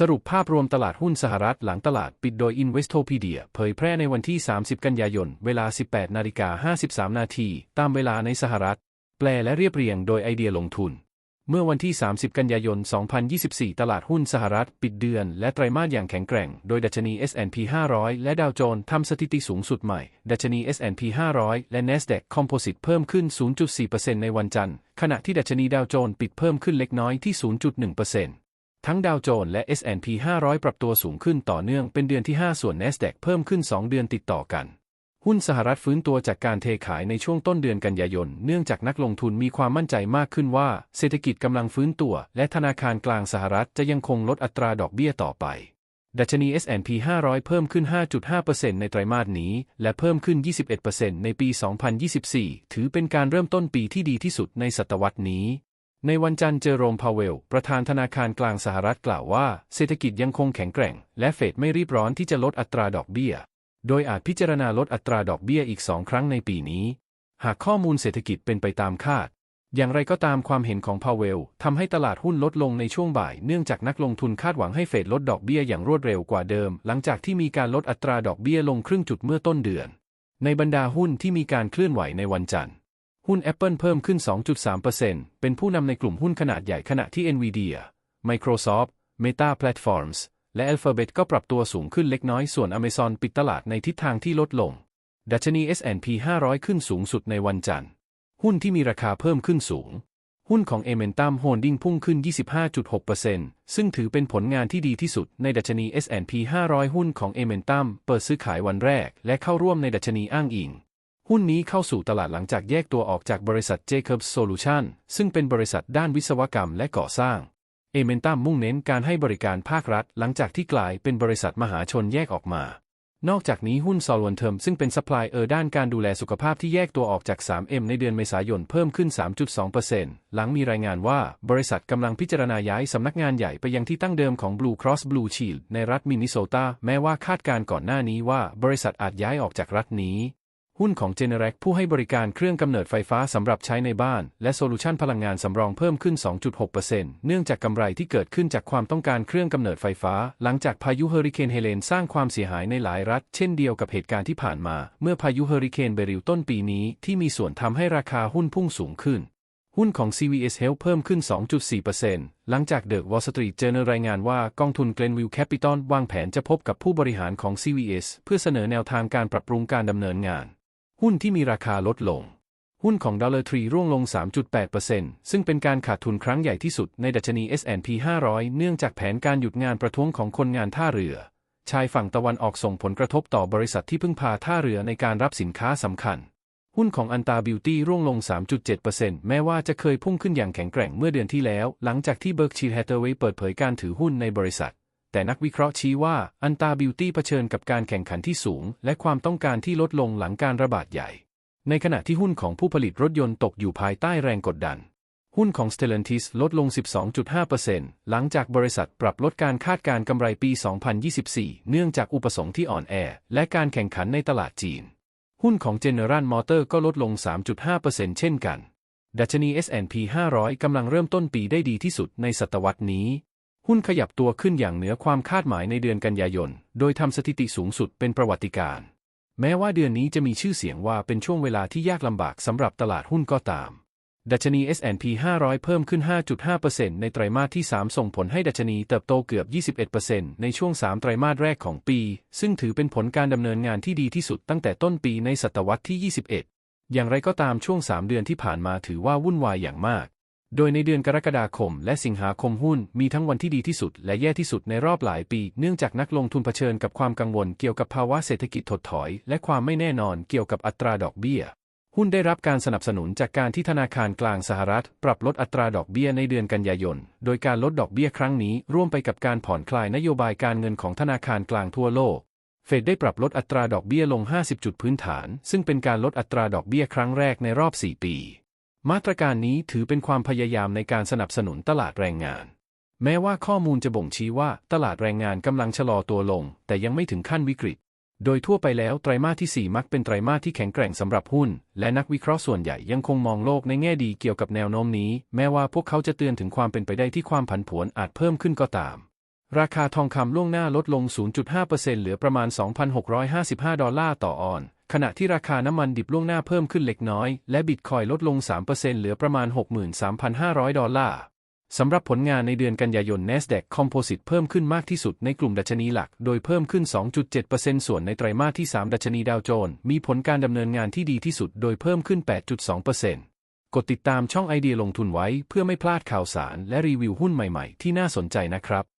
สรุปภาพรวมตลาดหุ้นสหรัฐหลังตลาดปิดโดย Investopedia เผยแพร่ในวันที่ 30 กันยายน เวลา 18 นาฬิกา53 นาทีตามเวลาในสหรัฐ แปลและเรียบเรียงโดยไอเดียลงทุน เมื่อวันที่ 30 กันยายน 2024 ตลาดหุ้นสหรัฐ ปิดเดือน และไตรมาสอย่างแข็งแกร่ง โดยดัชนี S&P 500 และดาวโจนส์ทำสถิติสูงสุดใหม่ ดัชนี S&P 500 และ NASDAQ Composite เพิ่มขึ้น 0.4%ในวันจันทร์ ขณะที่ดัชนีดาวโจนส์ปิดเพิ่มขึ้นเล็กน้อยที่ 0.1% ทั้งดาวโจนส์และ S&P 500 ปรับตัวสูงขึ้นต่อเนื่องเป็นเดือนที่ 5 ส่วน NASDAQ เพิ่มขึ้น 2 เดือนติดต่อกัน หุ้นสหรัฐฟื้นตัวจากการเทขายในช่วงต้นเดือนกันยายน เนื่องจากนักลงทุนมีความมั่นใจมากขึ้นว่าเศรษฐกิจกำลังฟื้นตัว และธนาคารกลางสหรัฐจะยังคงลดอัตราดอกเบี้ยต่อไป ดัชนี S&P 500 เพิ่มขึ้น 5.5%ในไตรมาสนี้ และเพิ่มขึ้น 21%ในปี 2024 ถือเป็นการเริ่มต้นปีที่ดีที่สุดในศตวรรษนี้ ในวันจันทร์เจอโรมพาเวล ประธานธนาคารกลางสหรัฐกล่าวว่า เศรษฐกิจยังคงแข็งแกร่ง และเฟดไม่รีบร้อนที่จะลดอัตราดอกเบี้ย โดยอาจพิจารณาลดอัตราดอกเบี้ยอีกสองครั้งในปีนี้ หากข้อมูลเศรษฐกิจเป็นไปตามคาด อย่างไรก็ตามความเห็นของพาเวลทำให้ตลาดหุ้นลดลงในช่วงบ่าย เนื่องจากนักลงทุนคาดหวังให้เฟดลดดอกเบี้ยอย่างรวดเร็วกว่าเดิม หลังจากที่มีการลดอัตราดอกเบี้ยลงครึ่งจุดเมื่อต้นเดือน ในบรรดาหุ้นที่มีการเคลื่อนไหวในวันจันทร์ หุ้น Apple เพิ่มขึ้น 2.3%เป็นผู้นำในกลุ่มหุ้นขนาดใหญ่ขณะที่ Nvidia Microsoft Meta Platforms และ Alphabet ก็ปรับตัวสูงขึ้นเล็กน้อยส่วน Amazon ปิดตลาดในทิศทางที่ลดลง ดัชนี S&P 500 ขึ้นสูงสุดในวันจันทร์ หุ้นที่มีราคาเพิ่มขึ้นสูง หุ้นของ e m e n t u m Holding พุ่งขึ้น 25.6%ซึ่งถือเป็นผลงานที่ดีที่สุดในดัชนี S&P 500 หุ้นของ e m e n t u m เปิดซื้อขายวันแรก และเข้าร่วมในดัชนีอ้างอิง หุ้นนี้เข้าสู่ตลาดหลังจากแยกตัวออกจากบริษัท Jacobs Solution ซึ่งเป็นบริษัทด้านวิศวกรรมและก่อสร้าง เอเมนตัมมุ่งเน้นการให้บริการภาครัฐ หลังจากที่กลายเป็นบริษัทมหาชนแยกออกมา นอกจากนี้หุ้นซอลวนเทอมซึ่งเป็นซัพพลายเออร์ด้านการดูแลสุขภาพที่แยกตัวออกจาก 3M ในเดือนเมษายนเพิ่มขึ้น 3.2%หลังมีรายงานว่าบริษัทกำลังพิจารณาย้ายสำนักงานใหญ่ไปยังที่ตั้งเดิมของ Blue Cross Blue Shield ในรัฐมินนิโซตา แม้ว่าคาดการณ์ก่อนหน้านี้ว่าบริษัทอาจย้ายออกจากรัฐนี้ หุ้นของ Generac ผู้ให้บริการเครื่องกำเนิดไฟฟ้าสำหรับใช้ในบ้าน และโซลูชันพลังงานสำรองเพิ่มขึ้น 2.6%เนื่องจากกำไรที่เกิดขึ้นจากความต้องการเครื่องกำเนิดไฟฟ้า หลังจากพายุเฮอริเคนเฮเลนสร้างความเสียหายในหลายรัฐ เช่นเดียวกับเหตุการณ์ที่ผ่านมา เมื่อพายุเฮอริเคนเบริลต้นปีนี้ที่มีส่วนทำให้ราคาหุ้นพุ่งสูงขึ้นหุ้นของ CVS Health เพิ่มขึ้น 2.4%หลังจาก The Wall Street Journal รายงานว่ากองทุน Glenview Capital วางแผนจะพบกับผู้บริหารของ CVS เพื่อเสนอแนวทางการปรับปรุงการดำเนินงาน หุ้นที่มีราคาลดลง หุ้นของ Dollar Tree ร่วงลง 3.8%ซึ่งเป็นการขาดทุนครั้งใหญ่ที่สุดในดัชนี S&P 500 เนื่องจากแผนการหยุดงานประท้วงของคนงานท่าเรือ ชายฝั่งตะวันออกส่งผลกระทบต่อบริษัทที่พึ่งพาท่าเรือในการรับสินค้าสำคัญ หุ้นของอันตาบิวตี้ร่วงลง 3.7%แม้ว่าจะเคยพุ่งขึ้นอย่างแข็งแกร่งเมื่อเดือนที่แล้ว หลังจากที่เบิร์กชีแฮ t เ a เวย์เปิดเผยการถือหุ้นในบริษัท แต่นักวิเคราะห์ชี้ว่าอันตาบิวตี้เผชิญกับการแข่งขันที่สูง และความต้องการที่ลดลงหลังการระบาดใหญ่ ในขณะที่หุ้นของผู้ผลิตรถยนต์ตกอยู่ภายใต้แรงกดดัน หุ้นของ Stellantis ลดลง 12.5%หลังจากบริษัทปรับลดการคาดการกำไรปี 2024 เนื่องจากอุปสงค์ที่อ่อนแอ และการแข่งขันในตลาดจีน หุ้นของ General Motor ก็ลดลง 3.5%เช่นกัน ดัชนี S&P 500 กำลังเริ่มต้นปีได้ดีที่สุดในศตวรรษนี้ หุ้นขยับตัวขึ้นอย่างเหนือความคาดหมายในเดือนกันยายน โดยทำสถิติสูงสุดเป็นประวัติการณ์แม้ว่าเดือนนี้จะมีชื่อเสียงว่าเป็นช่วงเวลาที่ยากลำบากสำหรับตลาดหุ้นก็ตาม ดัชนี S&P 500 เพิ่มขึ้น 5.5%ในไตรมาสที่ 3 ส่งผลให้ดัชนีเติบโตเกือบ 21%ในช่วง 3 ไตรมาสแรกของปี ซึ่งถือเป็นผลการดำเนินงานที่ดีที่สุดตั้งแต่ต้นปีในศตวรรษที่ 21 อย่างไรก็ตามช่วง 3 เดือนที่ผ่านมาถือว่าวุ่นวายอย่างมาก โดยในเดือนกรกฎาคมและสิงหาคมหุ้นมีทั้งวันที่ดีที่สุดและแย่ที่สุดในรอบหลายปี เนื่องจากนักลงทุนเผชิญกับความกังวลเกี่ยวกับภาวะเศรษฐกิจถดถอย และความไม่แน่นอนเกี่ยวกับอัตราดอกเบี้ย หุ้นได้รับการสนับสนุนจากการที่ธนาคารกลางสหรัฐ ปรับลดอัตราดอกเบี้ยในเดือนกันยายน โดยการลดดอกเบี้ยครั้งนี้ร่วมไปกับการผ่อนคลายนโยบายการเงินของธนาคารกลางทั่วโลกเฟดได้ปรับลดอัตราดอกเบี้ยลง 50 จุดพื้นฐาน ซึ่งเป็นการลดอัตราดอกเบี้ยครั้งแรกในรอบ 4 ปี มาตรการนี้ถือเป็นความพยายามในการสนับสนุนตลาดแรงงาน แม้ว่าข้อมูลจะบ่งชี้ว่าตลาดแรงงานกำลังชะลอตัวลง แต่ยังไม่ถึงขั้นวิกฤต โดยทั่วไปแล้วไตรมาสที่ 4 มักเป็นไตรมาสที่แข็งแกร่งสำหรับหุ้น และนักวิเคราะห์ส่วนใหญ่ยังคงมองโลกในแง่ดีเกี่ยวกับแนวโน้มนี้ แม้ว่าพวกเขาจะเตือนถึงความเป็นไปได้ที่ความผันผวนอาจเพิ่มขึ้นก็ตามราคาทองคำล่วงหน้าลดลง 0.5%เหลือประมาณ 2,655 ดอลลาร์ต่อออนซ์ ขณะที่ราคาน้ำมันดิบล่วงหน้าเพิ่มขึ้นเล็กน้อย และบิตคอยลดลง 3%เหลือประมาณ 63,500 ดอลลาร์สำหรับผลงานในเดือนกันยายน NASDAQ Composite เพิ่มขึ้นมากที่สุดในกลุ่มดัชนีหลัก โดยเพิ่มขึ้น 2.7%ส่วนในไตรมาสที่ 3 ดัชนีดาวโจนส์มีผลการดำเนินงานที่ดีที่สุด โดยเพิ่มขึ้น 8.2%กดติดตามช่องไอเดียลงทุนไว้เพื่อไม่พลาดข่าวสารและรีวิวหุ้นใหม่ๆ ที่น่าสนใจนะครับ